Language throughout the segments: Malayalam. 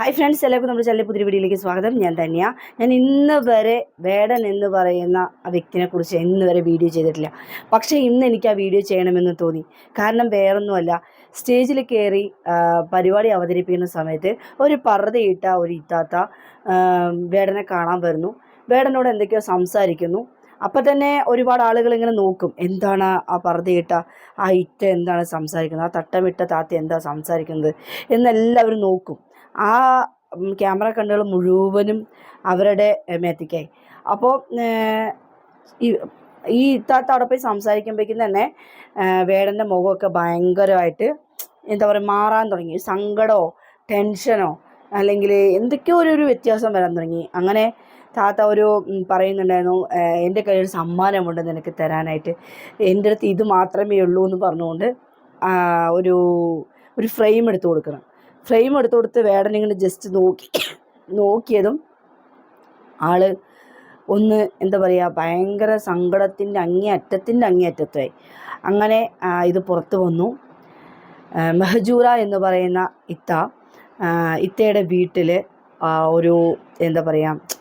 ഹായ് ഫ്രണ്ട്സ് എല്ലാവർക്കും നമ്മുടെ ചാനലിൽ പുതിയ വീഡിയോയിലേക്ക് സ്വാഗതം. ഞാൻ തന്നെയാണ് ഞാൻ ഇന്ന് വരെ വേടൻ എന്ന് പറയുന്ന ആ വ്യക്തിനെ കുറിച്ച് ഇന്ന് വരെ വീഡിയോ ചെയ്തിട്ടില്ല. പക്ഷേ ഇന്ന് എനിക്ക് ആ വീഡിയോ ചെയ്യണമെന്ന് തോന്നി. കാരണം വേറൊന്നുമല്ല സ്റ്റേജിൽ കയറി പരിപാടി അവതരിപ്പിക്കുന്ന സമയത്ത് ഒരു പർദ്ദയിട്ട ഒരു ഇത്താത്ത വേടനെ കാണാൻ വരുന്നു. വേടനോട് എന്തൊക്കെയോ സംസാരിക്കുന്നു. അപ്പം തന്നെ ഒരുപാട് ആളുകൾ ഇങ്ങനെ നോക്കും. എന്താണ് ആ പർദ്ദയിട്ട ആ ഇറ്റ എന്താണ് സംസാരിക്കുന്നത്? ആ തട്ടമിട്ട താത്ത എന്താ സംസാരിക്കുന്നത്? എന്നെല്ലാവരും നോക്കും. ആ ക്യാമറ കണ്ണുകൾ മുഴുവനും അവരുടെ മേത്തേക്കായി. അപ്പോൾ ഈ ഇത്താത്ത അവിടെ പോയി സംസാരിക്കുമ്പോഴേക്കും തന്നെ വേടന്റെ മുഖമൊക്കെ ഭയങ്കരമായിട്ട് എന്താ പറയുക മാറാൻ തുടങ്ങി. സങ്കടമോ ടെൻഷനോ അല്ലെങ്കിൽ എന്തൊക്കെയോ ഒരു ഒരു വ്യത്യാസം വരാൻ തുടങ്ങി. അങ്ങനെ താത്ത ഒരു പറയുന്നുണ്ടായിരുന്നു എന്റെ കയ്യിൽ ഒരു സമ്മാനമുണ്ട് നിനക്ക് തരാനായിട്ട്. എന്റെ അടുത്ത് ഇത് മാത്രമേ ഉള്ളൂ എന്ന് പറഞ്ഞുകൊണ്ട് ഒരു ഒരു ഫ്രെയിം എടുത്തു കൊടുക്കണം. ഫ്രെയിം എടുത്ത് കൊടുത്ത് വേടൻ ഇങ്ങനെ ജസ്റ്റ് നോക്കി നോക്കിയതും ആൾ ഒന്ന് എന്താ പറയുക ഭയങ്കര സങ്കടത്തിന്റെ അങ്ങേയറ്റത്തിന്റെ അങ്ങേയറ്റത്തായി. അങ്ങനെ ഇത് പുറത്തു വന്നു. മെഹജൂറ എന്ന് പറയുന്ന ഇത്ത ഇത്തയുടെ വീട്ടിൽ ഒരു എന്താ പറയുക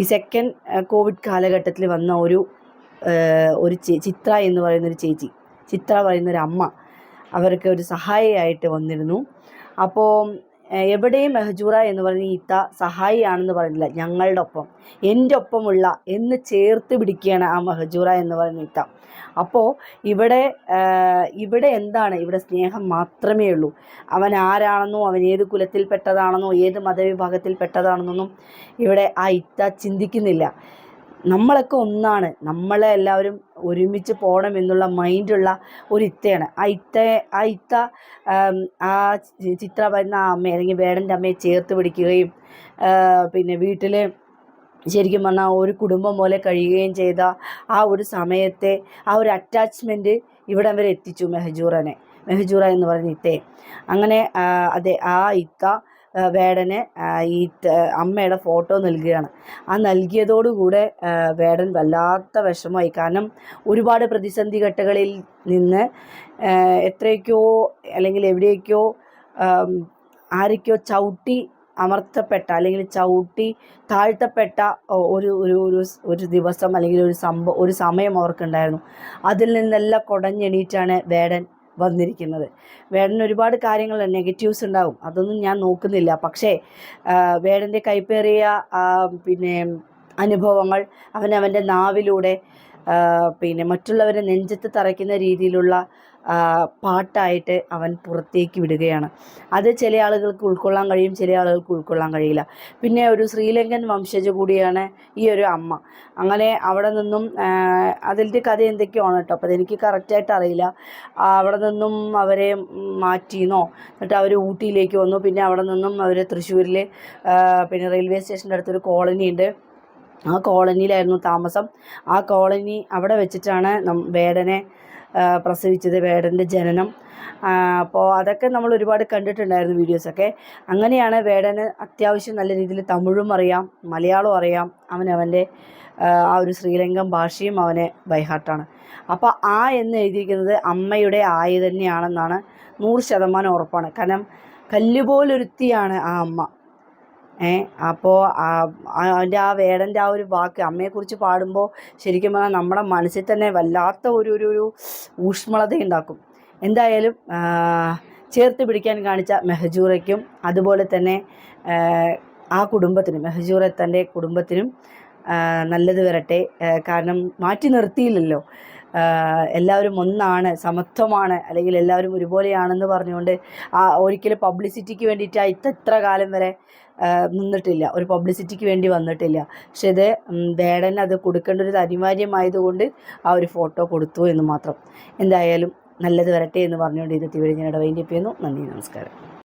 ഈ സെക്കൻഡ് കോവിഡ് കാലഘട്ടത്തിൽ വന്ന ഒരു ഒരു ചിത്ര എന്ന് പറയുന്ന ഒരു ചേച്ചി ചിത്ര പറയുന്ന ഒരു അമ്മ അവർക്ക് ഒരു സഹായിയായിട്ട് വന്നിരുന്നു. അപ്പോൾ എവിടെയും മെഹജൂറ എന്ന് പറയുന്ന ഈത്ത സഹായിയാണെന്ന് പറയുന്നില്ല ഞങ്ങളുടെ ഒപ്പം എന്റെ ഒപ്പമുള്ള എന്ന് ചേർത്ത് പിടിക്കുകയാണ് ആ മെഹജൂറ എന്ന് പറയുന്ന ഈത്ത അപ്പോൾ ഇവിടെ ഇവിടെ എന്താണ്? ഇവിടെ സ്നേഹം മാത്രമേ ഉള്ളൂ. അവൻ ആരാണെന്നോ അവൻ ഏത് കുലത്തിൽപ്പെട്ടതാണെന്നോ ഏത് മതവിഭാഗത്തിൽപ്പെട്ടതാണെന്നൊന്നും ഇവിടെ ആ ഇത്ത ചിന്തിക്കുന്നില്ല. നമ്മളൊക്കെ ഒന്നാണ്. നമ്മളെ എല്ലാവരും ഒരുമിച്ച് പോകണം എന്നുള്ള മൈൻഡുള്ള ഒരു ഇത്തയാണ്. ആ ഇത്ത ആ ഇത്ത ആം, ചിത്ര വരുന്ന ആ അമ്മയെ അല്ലെങ്കിൽ വേടന്റെ അമ്മയെ ചേർത്ത് പിടിക്കുകയും പിന്നെ വീട്ടിൽ ശരിക്കും പറഞ്ഞാൽ ഒരു കുടുംബം പോലെ കഴിയുകയും ചെയ്ത ആ ഒരു സമയത്തെ ആ ഒരു അറ്റാച്ച്മെന്റ് ഇവിടം വരെ എത്തിച്ചു മെഹജൂറനെ. മെഹജൂറ എന്ന് പറയുന്ന ഇത്തയെ. അങ്ങനെ അതെ ആ ഇത്ത വേടന് ഈ അമ്മയുടെ ഫോട്ടോ നൽകുകയാണ്. ആ നൽകിയതോടുകൂടെ വേടൻ വല്ലാത്ത വിഷമമായി. കാരണം ഒരുപാട് പ്രതിസന്ധി ഘട്ടങ്ങളിൽ നിന്ന് എത്രയൊക്കെയോ അല്ലെങ്കിൽ എവിടെയൊക്കെയോ ആരൊക്കെയോ ചവിട്ടി അമർത്തപ്പെട്ട അല്ലെങ്കിൽ ചവിട്ടി താഴ്ത്തപ്പെട്ട ഒരു ഒരു ഒരു ദിവസം അല്ലെങ്കിൽ ഒരു സംഭവം ഒരു സമയം അവർക്കുണ്ടായിരുന്നു. അതിൽ നിന്നെല്ലാം കുടഞ്ഞെണീറ്റാണ് വേടൻ. വന്നിരിക്കുന്നത്. വേടന് ഒരുപാട് കാര്യങ്ങൾ നെഗറ്റീവ്സ് ഉണ്ടാവും. അതൊന്നും ഞാൻ നോക്കുന്നില്ല. പക്ഷേ വേടന്റെ കൈപ്പേറിയ പിന്നെ അനുഭവങ്ങൾ അവനവന്റെ നാവിലൂടെ പിന്നെ മറ്റുള്ളവരെ നെഞ്ചത്ത് തറയ്ക്കുന്ന രീതിയിലുള്ള പാട്ടായിട്ട് അവൻ പുറത്തേക്ക് വിടുകയാണ്. അത് ചില ആളുകൾക്ക് ഉൾക്കൊള്ളാൻ കഴിയും ചില ആളുകൾക്ക് ഉൾക്കൊള്ളാൻ കഴിയില്ല. പിന്നെ ഒരു ശ്രീലങ്കൻ വംശജ കൂടിയാണ് ഈ ഒരു അമ്മ. അങ്ങനെ അവിടെ നിന്നും അതിന്റെ കഥ എന്തൊക്കെയാണ് കേട്ടോ? അപ്പോൾ അതെനിക്ക് കറക്റ്റായിട്ട് അറിയില്ല. അവിടെ നിന്നും അവരെ മാറ്റിയെന്നോ എന്നിട്ട് അവർ ഊട്ടിയിലേക്ക് വന്നു. പിന്നെ അവിടെ നിന്നും അവർ തൃശ്ശൂരിൽ പിന്നെ റെയിൽവേ സ്റ്റേഷന്റെ അടുത്തൊരു കോളനി ഉണ്ട് ആ കോളനിയിലായിരുന്നു താമസം. ആ കോളനി അവിടെ വെച്ചിട്ടാണ് വേടനെ പ്രസവിച്ചത് വേടന്റെ ജനനം. അപ്പോൾ അതൊക്കെ നമ്മൾ ഒരുപാട് കണ്ടിട്ടുണ്ടായിരുന്നു വീഡിയോസൊക്കെ. അങ്ങനെയാണ് വേടന് അത്യാവശ്യം നല്ല രീതിയിൽ തമിഴും അറിയാം മലയാളവും അറിയാം. അവൻ അവന്റെ ആ, ഒരു ശ്രീലങ്കൻ ഭാഷയും അവനെ ബൈഹാർട്ടാണ് അപ്പോൾ ആ എന്ന് എഴുതിയിരിക്കുന്നത് അമ്മയുടെ ആയി തന്നെയാണെന്നാണ് നൂറ് ശതമാനം ഉറപ്പാണ്. കാരണം കല്ലുപോലൊരുത്തിയാണ് ആ അമ്മ. അപ്പോൾ അതിന്റെ ആ വേടന്റെ ആ ഒരു വാക്ക് അമ്മയെക്കുറിച്ച് പാടുമ്പോൾ ശരിക്കും പറഞ്ഞാൽ നമ്മുടെ മനസ്സിൽ തന്നെ വല്ലാത്ത ഒരു ഒരു ഒരു ഊഷ്മളത ഉണ്ടാക്കും എന്തായാലും ചേർത്ത് പിടിക്കാൻ കാണിച്ച മെഹജൂറയ്ക്കും അതുപോലെ തന്നെ ആ, കുടുംബത്തിനും മെഹജൂറ തന്റെ കുടുംബത്തിനും നല്ലത് വരട്ടെ കാരണം മാറ്റി നിർത്തിയില്ലല്ലോ. എല്ലാവരും ഒന്നാണ് സമത്വമാണ് അല്ലെങ്കിൽ എല്ലാവരും ഒരുപോലെയാണെന്ന് പറഞ്ഞുകൊണ്ട് ആ ഒരിക്കലും പബ്ലിസിറ്റിക്ക് വേണ്ടിയിട്ട് ഇത്ര കാലം വരെ നിന്നിട്ടില്ല. ഒരു പബ്ലിസിറ്റിക്ക് വേണ്ടി വന്നിട്ടില്ല. പക്ഷെ ഇത് വേടൻ അത് കൊടുക്കേണ്ട ഒരു അനിവാര്യമായതുകൊണ്ട് ആ ഒരു ഫോട്ടോ കൊടുത്തു എന്ന് മാത്രം. എന്തായാലും നല്ലത് വരട്ടെ എന്ന് പറഞ്ഞുകൊണ്ട് ഇത് തിരുവഴിഞ്ഞിട വൈൻഡപ്പ് ചെയ്യുന്നു നന്ദി നമസ്കാരം.